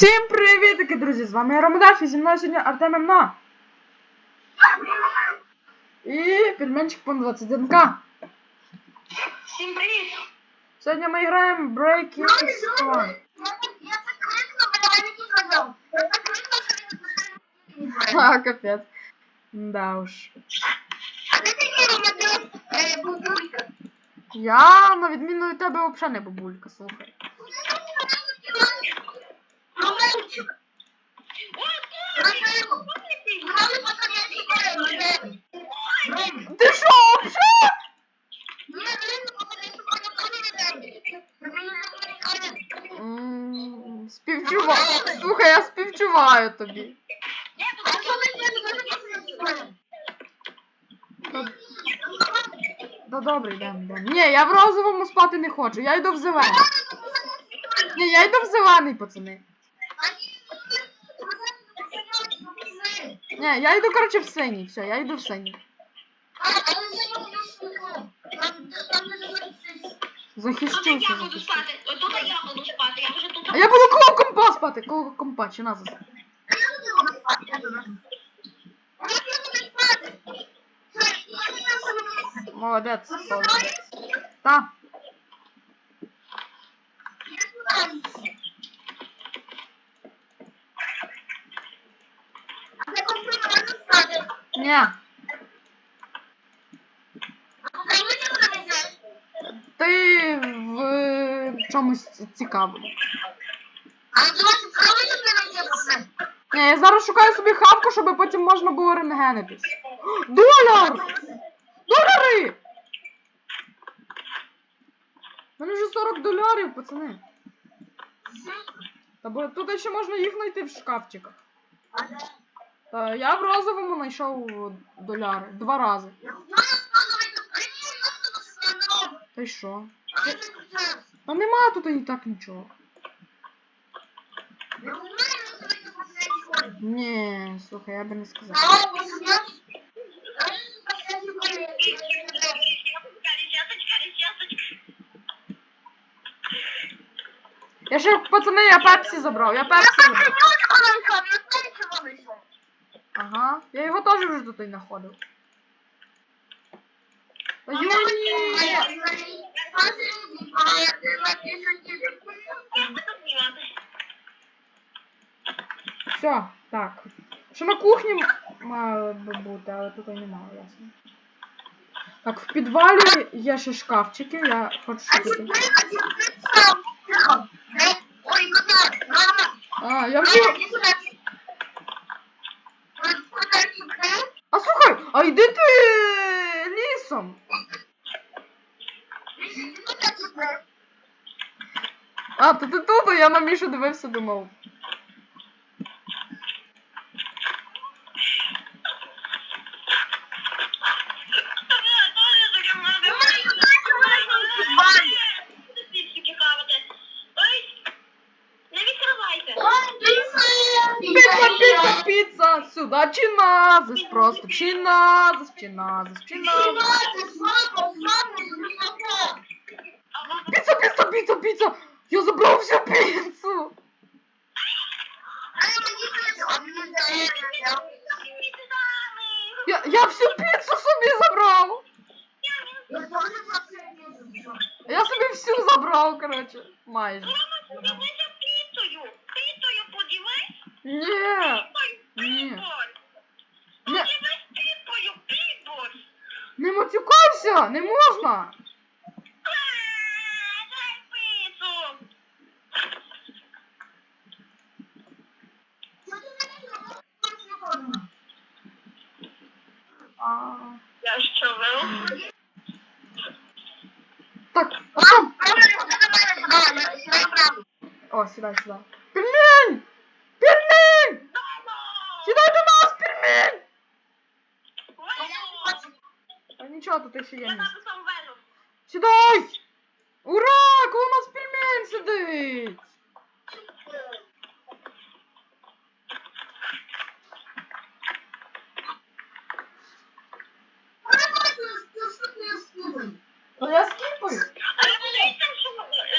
Всім привітики, друзі! З вами я Ромадаш і зі мною сьогодні Артем МНА. І пельменчик пон 21к. Всім привіт! Сьогодні ми граємо Breaking Я Stone. це крикну, мене не казав. Я це крикну, А, капець. Да уж. Бабулька. Я, на відміну від тебе, взагалі не бабулька, слухай. Грали по совєтській Кореї. Ти що, взагалі? Ні, грали по совєтській Кореї. М, Співчуваю. Слухай, я співчуваю тобі. Не та добре, йдемо, йдемо. Ні, я в розовому спати не хочу, я йду в зелений. Ні, я йду в зелений, пацани. Ні, я йду, коротше, в синій. Все, я йду в синій. Захищуся, я буду захищуся. спати. Я буду спати. Я вже тут. А я буду коло компа спати, коло компа, чи назад. Молодець, молодець. Та, ні. Ти в чомусь цікавому. Ні, я зараз шукаю собі хавку, щоб потім можна було рентгенитись. Доляр! Доляри! У мене вже 40 долярів, пацани. Та бо тут ще можна їх знайти в шкафчиках. Та я в розовому знайшов доляри. Два рази. Та й що? Та нема тут і так нічого. Ні, слухай, я би не сказав. Я ще, пацани, я пепсі забрав, я пепсі забрав. Ага. Я його теж вже тут і знаходив. Все, так. Що на кухні мало би бути, але тут і немає, ясно. Так, в підвалі є ще шкафчики, я хочу мама, А, я вже. Ой, А слухай, а йди ти лісом. А, то ти тут, а я на Мішу дивився, думав. Піца, піца, піца! Сюди чи назис, просто чи назис, чи назис, чи назис. Піца, піца, піца, піца! Я забрав всю піцу! Я, я всю піцу собі забрав! Я собі всю забрав, коротше, майже. Подивися піцею. Піцею. Ні, Ні. піцею, не матюкайся, не можна! Дай піцу. А, Я що вив? так, а що? Сідай, сідай. Пельмень! Пельмень! Сідай до нас, пельмень! А ничего, тут еще есть! Я написав Ура! Коли у нас пельмень сидить! Ну я скіпаю. А я подивіться, що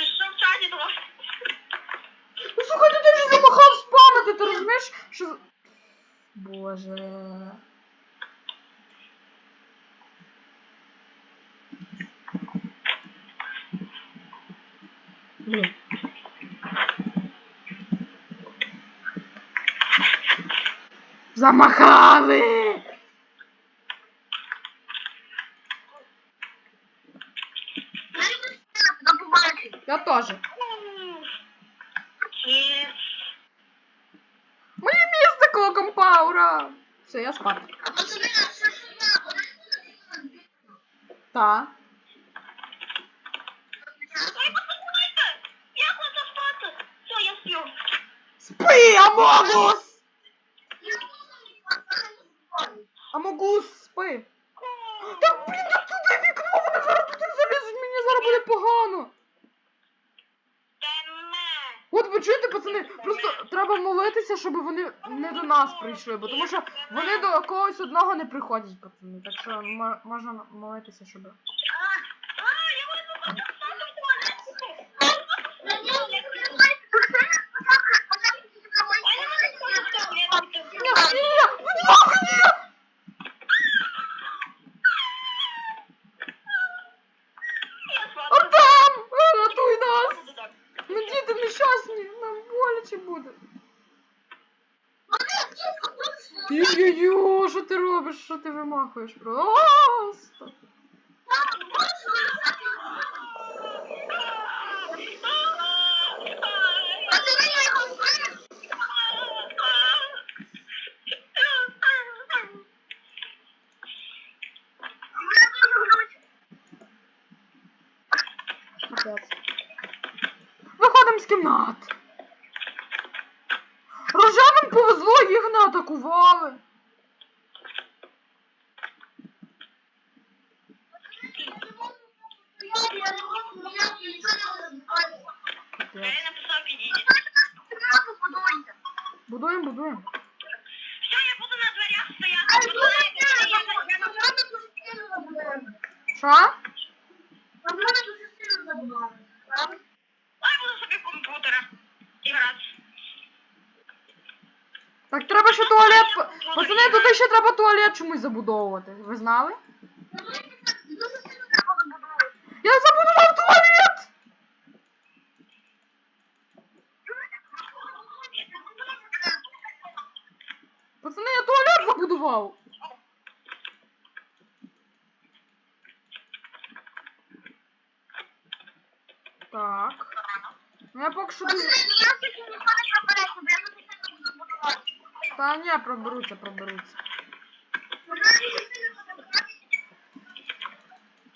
що в чаті того. Ну слухай, ти вже замахався розумієш, що. Боже. Блін. Замахали! Я теж. Ні. Моє місце коло компаура. Все, я спати. А пацани, а що ж вона? Та. Ой, послухайте! Я хочу спати! Все, я сплю. Спи, Амогус! Амогус, спи. Та блін, та туди вікно, вони зараз туди залізуть, мені зараз буде погано. Теме. От ви чуєте, пацани, просто треба молитися, щоб вони не до нас прийшли, бо тому що вони до когось одного не приходять, пацани. Так що можна молитися, щоб. А, я хочу спати в туалеті. Ой, я не хочу спати в туалеті. Ні, ні, ні, будь ласка, ні! Я спати. Адам! Рятуй нас! Ну діти нещасні, нам боляче буде. Йо-йо, що ти робиш? Що ти вимахуєш? Просто. Виходимо з кімнат. Рожанам повезло, їх не атакували. Я їй написав підійдіть. Будуємо, будуємо. Все, я буду на дверях стояти. Буду я, я, я, я, Що? Ой, буду собі в комп'ютера іграти. Так треба ще туалет. Пацани, тут ще треба туалет чомусь забудовувати. Ви знали? Я забудував туалет! Пацани, я туалет забудував! Так. Ну я поки що дуже... Та ні, проберуться, проберуться.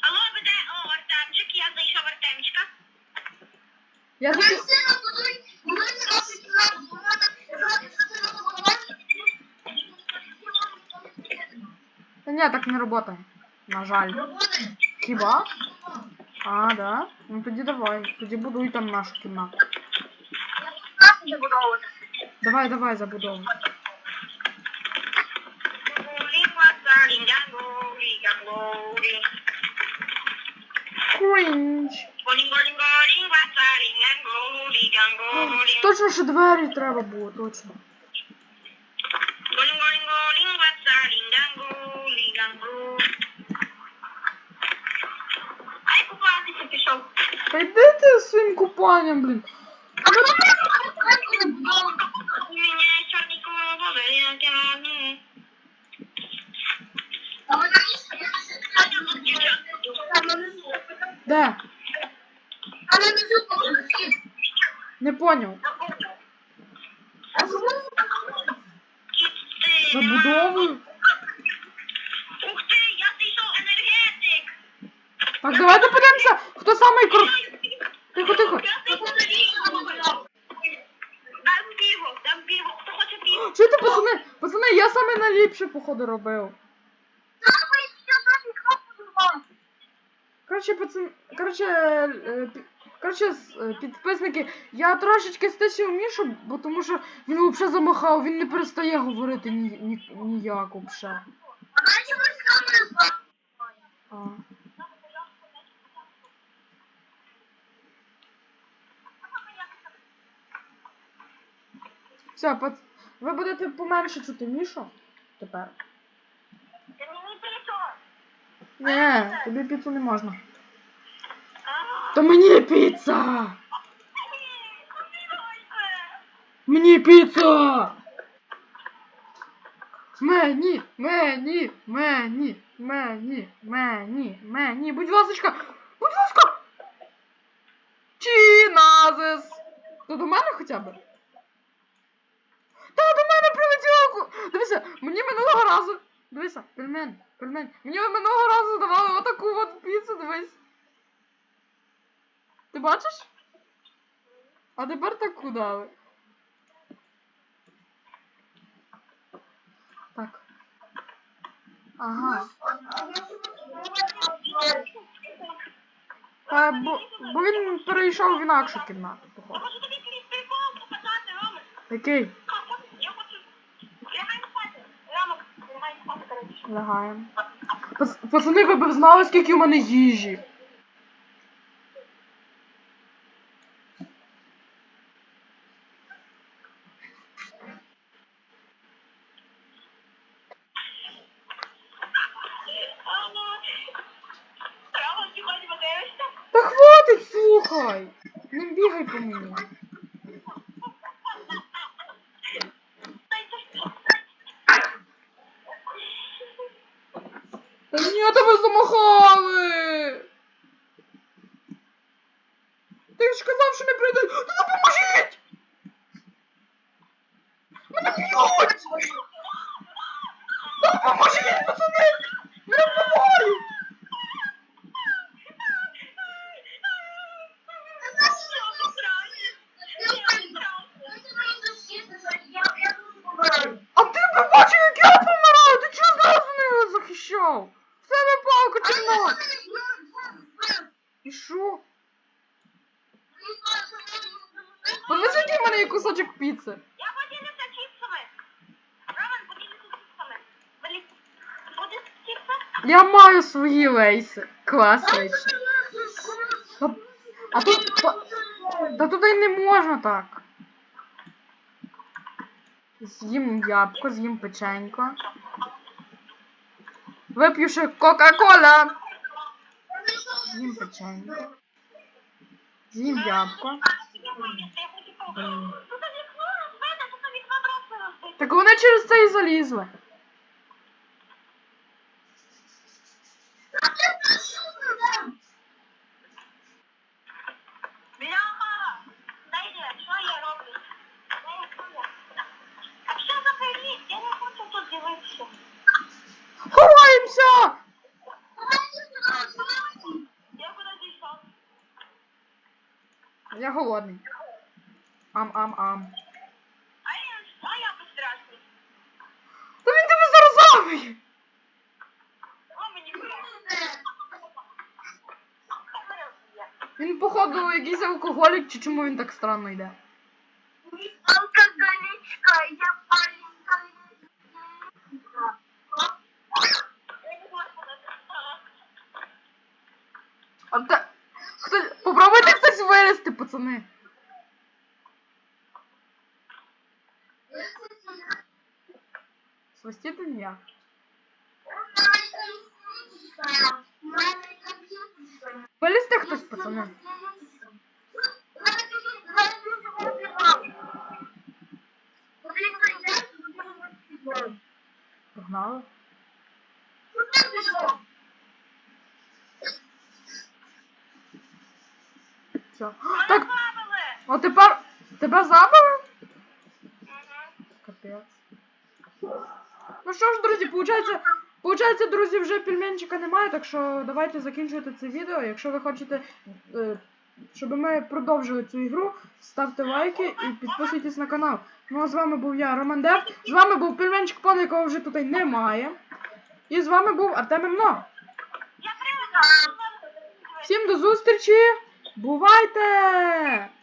Алло, ви де? О, Артемчик, я знайшов Артемчика. Я за... Та ні, так не работає. На жаль. Хіба? А, да? Ну тоді давай. Тоді будуй там нашу кімнату. Давай, давай, забудовуй. Крінж. Точно, що двері треба було, точно. Ай, купатися пішов. Та йди ти своїм купанням, блін. У мене чорні колони. Де? Не поняв. Забудовую. Ух ти, я знайшов енергетик. Так, давайте подивимося, хто самий крут. Тихо, тихо. Дам піво, дам піво. Хто хоче піво? Чуєте, пацани? Пацани, я саме найліпше, походу, робив. Коротше, пацан... Коротше, пі- коротше, е, підписники, я трошечки стисів Мішу, бо тому що він взагалі замахав, він не перестає говорити ні, ні, ніяк взагалі. А. Все, пац... Ви будете поменше чути Мішу тепер. Ні, тобі піцу не можна. То мені піца! Мені піца! Мені, мені, мені, мені, мені, мені, будь ласочка, будь ласка! Чіназис! То до мене хоча б? Та до мене прилетіло! Дивися, мені минулого разу. Дивися, пельмен, пельмен. Мені минулого разу давали отаку от піцу, дивись. Ти бачиш? А тепер таку дали. Так. Ага. Та, бо, бо він перейшов в інакшу кімнату, походу. Який? Я хочу... Лягай спати. Ромок, лягай спати, коротше. Лягаємо. Пац- Пацани, ви б знали, скільки у мене їжі. Роман, сьогодні подивишся? Та хватить, слухай! Не бігай по мені. Та ні, тебе замахали! Ти ж казав, що не прийде. Та допоможіть! Мене б'ють! Та допоможіть, пацани! Мене вбивають! А ти б бачив, як я помираю! Ти чого зразу не захищав? В себе палку чи ног? І що? Подивись, який в мене є кусочок піци. Я поділюся чіпсами. Роман, поділюся чіпсами. Блін, будеш чіпси? Я маю свої лейси. А тут. Та, туди не можна так. З'їм ябко, з'їм печенько. Вип'ю ще Кока-Кола. З'їм печенько. З'їм ябко. Так вони через це і залізли. Бляха! Дайте, що я роблю? Дай, що я? А що за привіт? Я не хочу тут дивитися. Ховаємося! Я куди зійшов? Я голодний. Ам-ам-ам. А я, безстрашний. Та він тебе зараз страшно. Він, походу, якийсь алкоголік, чи чому він так странно йде? Алкоголичка, я маленькая. А та... Хто... Попробуйте хтось вилізти, пацани. Свистіти ніяк. Вилізьте хтось, пацани. Погнали. Все. А тепер... Тебе забили? Капець. Ну що ж, друзі, получається, получається, друзі, вже пельменчика немає, так що давайте закінчувати це відео. Якщо ви хочете, е, щоб ми продовжили цю ігру, ставте лайки і підписуйтесь на канал. Ну а з вами був я, Роман Дев. З вами був пельменчик пан, якого вже тут немає. І з вами був Артем привикла. Всім до зустрічі! Бувайте!